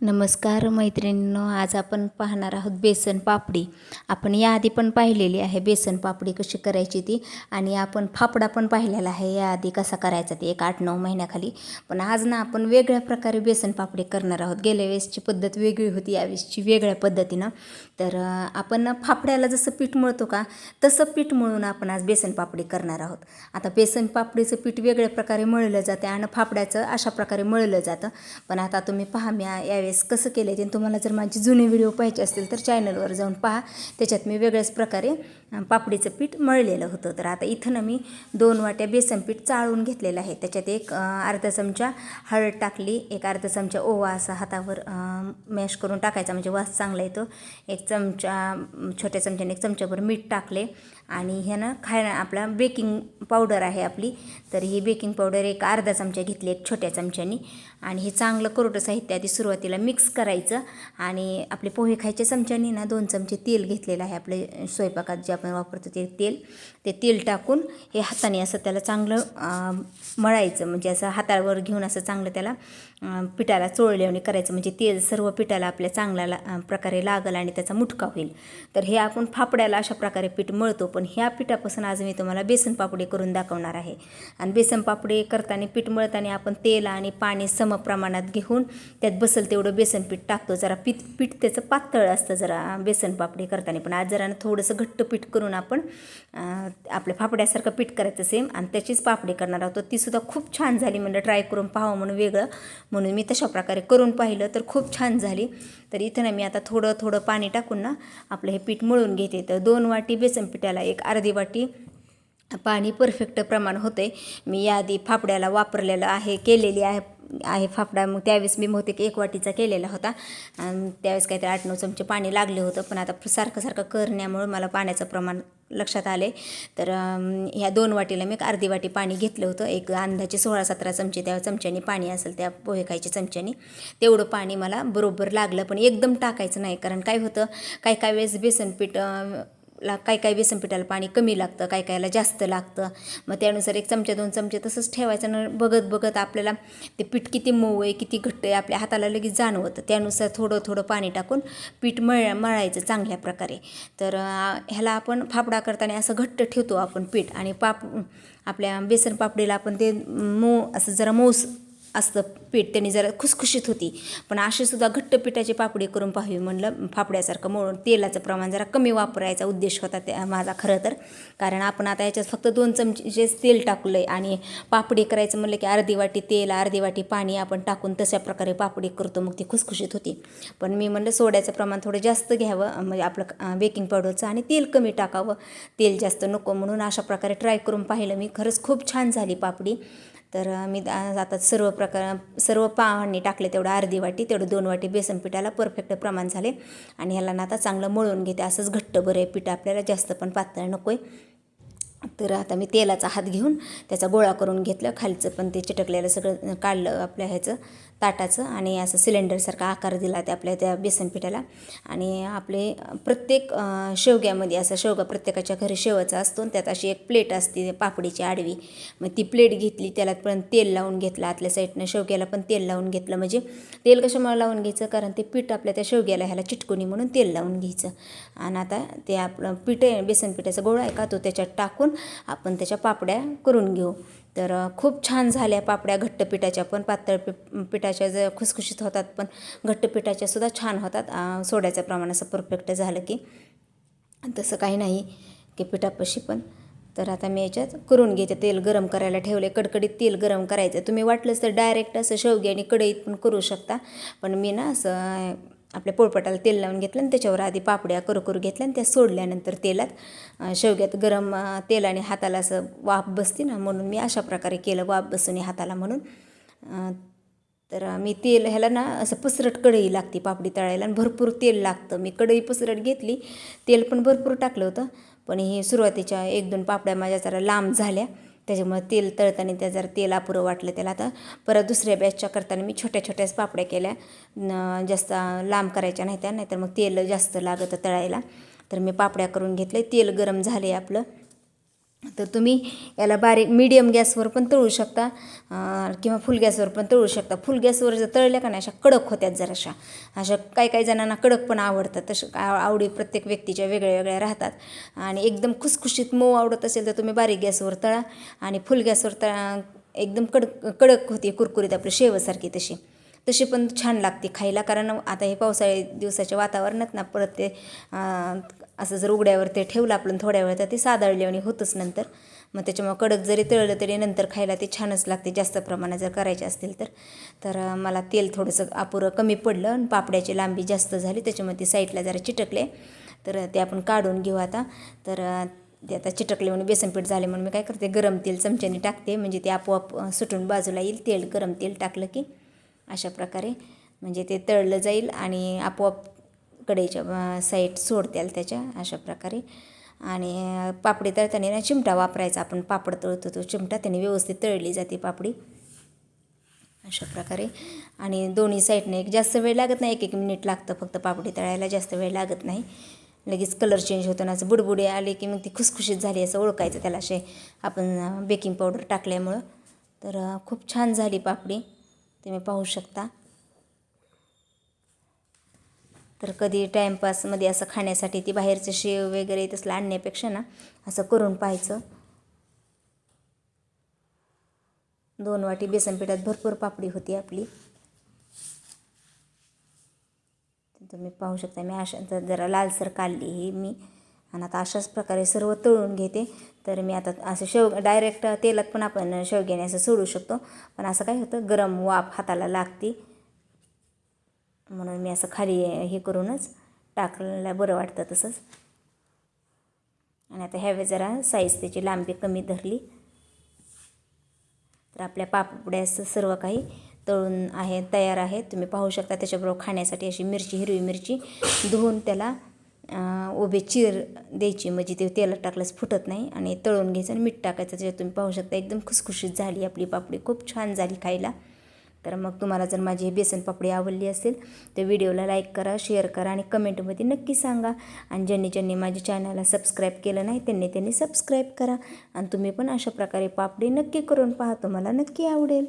नमस्कार मैत्रिणींनो आज आपण पाहणार आहोत बेसन पापडी. आपण याआधी पण पाहिलेली आहे बेसन पापडी कशी करायची ती आणि आपण फाफडा पण पाहिलेला आहे. याआधी कसा करायचा ती एक आठ नऊ महिन्याखाली. पण आज ना आपण वेगळ्या प्रकारे बेसन पापडी करणार आहोत. गेल्या वेळेसची पद्धत वेगळी होती यावेळेसची वेगळ्या पद्धतीनं. तर आपण फापड्याला फाफड्याला जसं पीठ मळतो का तसं पीठ मळून आपण आज बेसन पापडी करणार आहोत. आता बेसन पापडीचं पीठ वेगळ्या प्रकारे मळलं जाते आणि फाफड्याचं अशा प्रकारे मळलं जातं. पण आता तुम्ही पहा मी या- यावेळेस कसं केलं ते तुम्हाला जर माझे जुने व्हिडिओ पाहिजे असतील तर चॅनलवर जाऊन पहा. त्याच्यात मी वेगळ्याच प्रकारे पापडीचं पीठ मळलेलं होतं. तर आता इथं ना मी दोन वाट्या बेसन पीठ चाळून घेतलेलं आहे. त्याच्यात एक अर्धा चमचा हळद टाकली एक अर्धा चमचा ओवा असा हातावर मॅश करून टाकायचा. म्हणजे वास चांगला येतो. एक चमचा छोट्या चमच्याने एक चमच्याभर मीठ टाकले आणि ह्यानं खायला आपला बेकिंग पावडर आहे आपली. तर ही बेकिंग पावडर एक अर्धा चमचा घेतली एक छोट्या चमच्यानी. आणि हे चांगलं कोरडं साहित्य आधी सुरुवातीला मिक्स करायचं आणि आपले पोहे खायच्या चमच्यानी ना दोन चमचे तेल घेतलेलं आहे आपले स्वयंपाकात ज्या आपण वापरतो ते तेल ते तेल टाकून हे हाताने असं त्याला चांगलं मळायचं. म्हणजे असं हातावर घेऊन असं चांगलं त्याला पिठाला चोळल्याने करायचं. म्हणजे तेल सर्व पिठाला आपल्या चांगला ला प्रकारे लागल आणि त्याचा मुटका होईल. तर हे आपण फापड्याला अशा प्रकारे पीठ मळतो. पण ह्या पिठापासून आज मी तुम्हाला बेसन पापडी करून दाखवणार आहे. आणि बेसन पापडी करताना पीठ मळताना आपण तेल आणि पाणी सम प्रमाणात घेऊन त्यात बसल तेवढं बेसन पीठ टाकतो. जरा पीठ पीठ त्याचं पातळ असतं जरा बेसन पापडी करताना. पण आज जरा थोडंसं घट्ट पीठ करून आपण आपल्या फापड्यासारखं पीठ करायचं सेम आणि त्याचीच पापडी करणार आहोत. ती सुद्धा खूप छान झाली म्हणलं ट्राय करून पाहावं म्हणून वेगळं. म्हणून मी तशा प्रकारे करून पाहिलं तर खूप छान झाली. तर इथं ना मी आता थोडं थोडं पाणी टाकून ना आपलं हे पीठ मळून घेते. तर दोन वाटी बेसन पिठाला एक अर्धी वाटी पाणी परफेक्ट प्रमाण होते मी याआधी फाफड्याला वापरलेलं आहे केलेली आहे आहे फाफडा. मग त्यावेळेस मी बहुतेक एक वाटीचा केलेला होता. आणि त्यावेळेस काहीतरी आठ नऊ चमचे पाणी लागले होतं. पण आता सारखं सारखं करण्यामुळं मला पाण्याचं प्रमाण लक्षात आले. तर ह्या दोन वाटीला मी एक अर्धी वाटी पाणी घेतलं होतं. एक अंदाजे सोळा सतरा चमचे त्या चमच्यानी पाणी असेल त्या पोहे खायच्या चमच्यानी. तेवढं पाणी मला बरोबर लागलं. पण एकदम टाकायचं नाही. कारण काय होतं? काही काही वेळेस बेसन पीठ ला काय काय बेसन पिठाला पाणी कमी लागतं काय कायला जास्त लागतं. मग त्यानुसार एक चमचा दोन चमचे तसंच ठेवायचं न बघत बघत आपल्याला ते पीठ किती मऊ आहे किती घट्ट आहे आपल्या हाताला लगेच जाणवतं. त्यानुसार थोडं थोडं पाणी टाकून पीठ मळ मळायचं चांगल्या प्रकारे. तर ह्याला आपण फाफडा करताना असं घट्ट ठेवतो आपण पीठ आणि पाप आपल्या बेसन पापडीला आपण ते मऊ असं जरा मऊस असतं पीठ. त्यांनी जरा खुसखुशीत होती. पण अशी सुद्धा घट्ट पिठाची पापडी करून पाहावी म्हणलं फापड्यासारखं म्हणून तेलाचं प्रमाण जरा कमी वापरायचा उद्देश होता त्या माझा खरं तर. कारण आपण आता याच्यात फक्त दोन चमचे तेल टाकलं आहे आणि पापडी करायचं म्हणलं की अर्धी वाटी तेल अर्धी वाटी पाणी आपण टाकून तशा प्रकारे पापडी करतो मग ती खुसखुशीत होती. पण मी म्हणलं सोड्याचं प्रमाण थोडं जास्त घ्यावं म्हणजे आपलं बेकिंग पावडरचं आणि तेल कमी टाकावं. तेल जास्त नको म्हणून अशा प्रकारे ट्राय करून पाहिलं मी. खरंच खूप छान झाली पापडी. तर मी आता सर्व प्रकार सर्व पाणी टाकले तेवढं अर्धी वाटी तेवढं दोन वाटी बेसन पिठाला परफेक्ट प्रमाण झाले. आणि ह्याला ना आता चांगलं मळून घेते असंच घट्ट बरं आहे पीठ आपल्याला जास्त पण पातळ नको आहे तर आता मी तेलाचा हात घेऊन त्याचा गोळा करून घेतलं. खालचं पण ते चिटकलेलं सगळं काढलं आपल्या ह्याचं. ताटाचं आणि असं सिलेंडरसारखा आकार दिला ते आपल्या त्या बेसन पिठाला आणि आपले प्रत्येक शेवग्यामध्ये असं शेवगा प्रत्येकाच्या घरी शेवाचा असतो आणि त्यात अशी एक प्लेट असते पापडीची आडवी. मग ती प्लेट घेतली त्याला पण तेल लावून घेतलं आतल्या साईडनं शेवग्याला पण तेल लावून घेतलं. म्हणजे तेल कशामुळे लावून घ्यायचं? कारण ते पीठ आपल्या त्या शेवग्याला ह्याला चिटकुनी म्हणून तेल लावून घ्यायचं. आणि आता ते आपलं पीठ आहे बेसन पिठाचा गोळा आहे का तो त्याच्यात टाकून आपण त्याच्या पापड्या करून घेऊ. तर खूप छान झाल्या पापड्या घट्ट पिठाच्या पण पातळ पि पिठाच्या जर खुसखुशीत होतात पण घट्ट पिठाच्या सुद्धा छान होतात. सोड्याचं प्रमाण असं परफेक्ट झालं की तसं काही नाही की पिठापाशी पण. तर आता मी याच्यात करून घेते तेल गरम करायला ठेवले कडकडीत तेल गरम करायचं. तुम्ही वाटलंच तर डायरेक्ट असं शेवगी आणि कढईत पण करू शकता. पण मी ना असं आपल्या पोळपटाला तेल लावून घेतलं आणि त्याच्यावर आधी पापड्या करू घेतल्या आणि त्या सोडल्यानंतर तेलात शेवग्यात गरम तेलाने हाताला असं वाफ बसते ना म्हणून मी अशा प्रकारे केलं वाफ बसून हाताला म्हणून. तर मी तेल ह्याला ना असं पसरट कढई लागते पापडी तळायला आणि भरपूर तेल लागतं. मी कढई पसरट घेतली तेल पण भरपूर टाकलं होतं पण हे सुरुवातीच्या एक दोन पापड्या माझ्या जरा लांब झाल्या. त्याच्यामुळे तेल तळताना त्या जर तेल अपुरं वाटलं त्याला आता परत दुसऱ्या बॅचच्या करताना मी छोट्या छोट्याच पापड्या केल्या. न जास्त लांब करायच्या नाही त्या नाहीतर मग तेल जास्त लागतं तळायला. तर मी पापड्या करून घेतले. तेल गरम झाले आपलं. तर तुम्ही याला बारीक मीडियम गॅसवर पण तळू शकता किंवा फुल गॅसवर पण तळू शकता. फुल गॅसवर जर तळल्या का नाही अशा कडक होत्यात जराशा. अशा काही काही जणांना कडक पण आवडतात तसं आवडी प्रत्येक व्यक्तीच्या वेगळ्या वेगळ्या राहतात. आणि एकदम खुसखुशीत मऊ आवडत असेल तर तुम्ही बारीक गॅसवर तळा आणि फुल गॅसवर तळा. एकदम कडक कडक होती कुरकुरीत आपली शेवसारखी तशी. तशी पण छान लागते खायला कारण आता हे पावसाळी दिवसाच्या वातावरणात ना परत ते असं जर उघड्यावर ते ठेवलं आपण थोड्या वेळ तर ते आणि होतंच नंतर. मग त्याच्यामुळे कडक जरी तळलं तरी नंतर खायला ते छानच लागते जास्त प्रमाणात जर करायचे असतील तर. तर मला तेल थोडंसं अपुरं कमी पडलं आणि पापड्याची लांबी जास्त झाली त्याच्यामुळे ती साईडला जरा चिटकले. तर ते आपण काढून घेऊ आता. तर ते आता चिटकले म्हणून बेसनपीठ झाले म्हणून मी काय करते गरम तेल चमच्याने टाकते. म्हणजे ते आपोआप सुटून बाजूला येईल तेल गरम तेल टाकलं की अशा प्रकारे. म्हणजे ते तळलं जाईल आणि आपोआप कढईच्या साईड सोडतील त्याच्या अशा प्रकारे. आणि पापडी तळताना ना चिमटा वापरायचा आपण पापड तळतो तो चिमटा त्याने व्यवस्थित तळली जाते पापडी. अशा प्रकारे. आणि दोन्ही साईडने एक जास्त वेळ लागत नाही एक एक मिनिट लागतं फक्त पापडी तळायला जास्त वेळ लागत नाही. लगेच कलर चेंज होतो ना असं बुडबुडे आले की मग ती खुसखुशीत झाली असं ओळखायचं त्याला असे. आपण बेकिंग पावडर टाकल्यामुळं. तर खूप छान झाली पापडी तुम्ही पाहू शकता. तर कधी टाईमपासमध्ये असं खाण्यासाठी ती बाहेरचं शेव वगैरे तसलं आणण्यापेक्षा ना असं करून पाहायचं. दोन वाटी बेसन पिठात भरपूर पापडी होती आपली. तुम्ही पाहू शकता मी अशा तर जरा लालसर काढली ही मी. आणि आता अशाच प्रकारे सर्व तळून घेते. तर मी आता असं शेव डायरेक्ट तेलात पण आपण शेवग्याने असं सोडू शकतो. पण असं काय होतं गरम वाफ हाताला लागते. म्हणून मी असं खाली हे करूनच टाकलेलं बरं वाटतं तसंच. आणि आता ह्यावे जरा साईज त्याची लांबी कमी धरली. तर आपल्या पापड्याचं सर्व काही तळून आहे तयार आहे. तुम्ही पाहू शकता त्याच्याबरोबर खाण्यासाठी अशी मिरची हिरवी मिरची धुवून त्याला उभे चीर द्यायची. म्हणजे ते तेलात टाकल्यास फुटत नाही आणि तळून घ्यायचं आणि मीठ टाकायचं. त्याच्यात तुम्ही पाहू शकता एकदम खुसखुशीत झाली आपली पापडी. खूप छान झाली खायला. तर मग तुम्हाला जर माझी ही बेसन पापडी आवडली असेल तर व्हिडिओला लाईक करा शेअर करा आणि कमेंटमध्ये नक्की सांगा. आणि ज्यांनी ज्यांनी माझ्या चॅनलला सबस्क्राईब केलं नाही त्यांनी त्यांनी सबस्क्राईब करा. आणि तुम्ही पण अशा प्रकारे पापडी नक्की करून पहा तुम्हाला नक्की आवडेल.